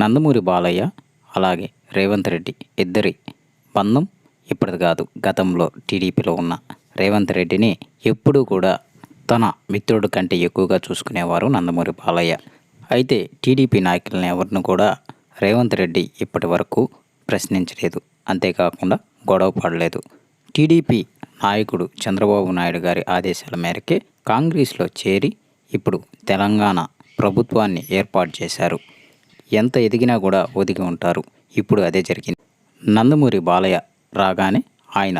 నందమూరి బాలయ్య అలాగే రేవంత్ రెడ్డి ఇద్దరి బంధం ఇప్పటిది కాదు. గతంలో టీడీపీలో ఉన్న రేవంత్ రెడ్డిని ఎప్పుడూ కూడా తన మిత్రుడి కంటే ఎక్కువగా చూసుకునేవారు నందమూరి బాలయ్య. అయితే టీడీపీ నాయకులను ఎవరిని కూడా రేవంత్ రెడ్డి ఇప్పటి వరకు ప్రశ్నించలేదు. అంతేకాకుండా గొడవ పడలేదు. టీడీపీ నాయకుడు చంద్రబాబు నాయుడు గారి ఆదేశాల మేరకే కాంగ్రెస్లో చేరి ఇప్పుడు తెలంగాణ ప్రభుత్వాన్ని ఏర్పాటు చేశారు. ఎంత ఎదిగినా కూడా ఒదిగి ఉంటారు. ఇప్పుడు అదే జరిగింది. నందమూరి బాలయ్య రాగానే ఆయన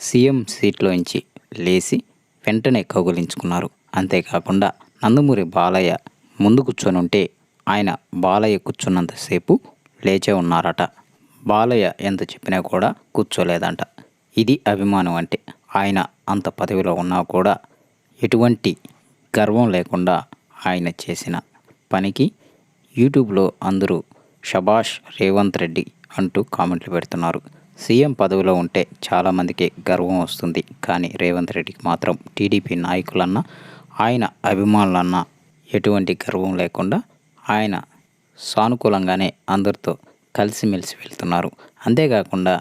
సీఎం సీట్లోంచి లేచి వెంటనే కౌగులించుకున్నారు. అంతేకాకుండా నందమూరి బాలయ్య ముందు కూర్చొని ఉంటే ఆయన బాలయ్య కూర్చున్నంతసేపు లేచే ఉన్నారట. బాలయ్య ఎంత చెప్పినా కూడా కూర్చోలేదంట. ఇది అభిమానం అంటే ఆయన అంత పదవిలో ఉన్నా కూడా ఎటువంటి గర్వం లేకుండా ఆయన చేసిన పనికి యూట్యూబ్లో అందరూ షబాష్ రేవంత్ రెడ్డి అంటూ కామెంట్లు పెడుతున్నారు. సీఎం పదవిలో ఉంటే చాలామందికి గర్వం వస్తుంది. కానీ రేవంత్ రెడ్డికి మాత్రం టీడీపీ నాయకులన్నా ఆయన అభిమానులన్నా ఎటువంటి గర్వం లేకుండా ఆయన సానుకూలంగానే అందరితో కలిసిమెలిసి వెళ్తున్నారు. అంతేకాకుండా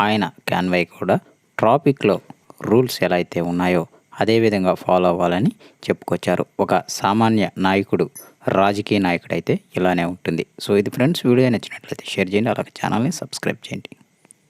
ఆయన క్యాన్వై కూడా ట్రాఫిక్లో రూల్స్ ఎలా అయితే ఉన్నాయో అదేవిధంగా ఫాలో అవ్వాలని చెప్పుకొచ్చారు. ఒక సామాన్య నాయకుడు రాజకీయ నాయకుడైతే ఇలానే ఉంటుంది. సో ఇది ఫ్రెండ్స్ వీడియో నచ్చినట్లయితే షేర్ చేయండి. అలాగే ఛానల్ని సబ్స్క్రైబ్ చేయండి.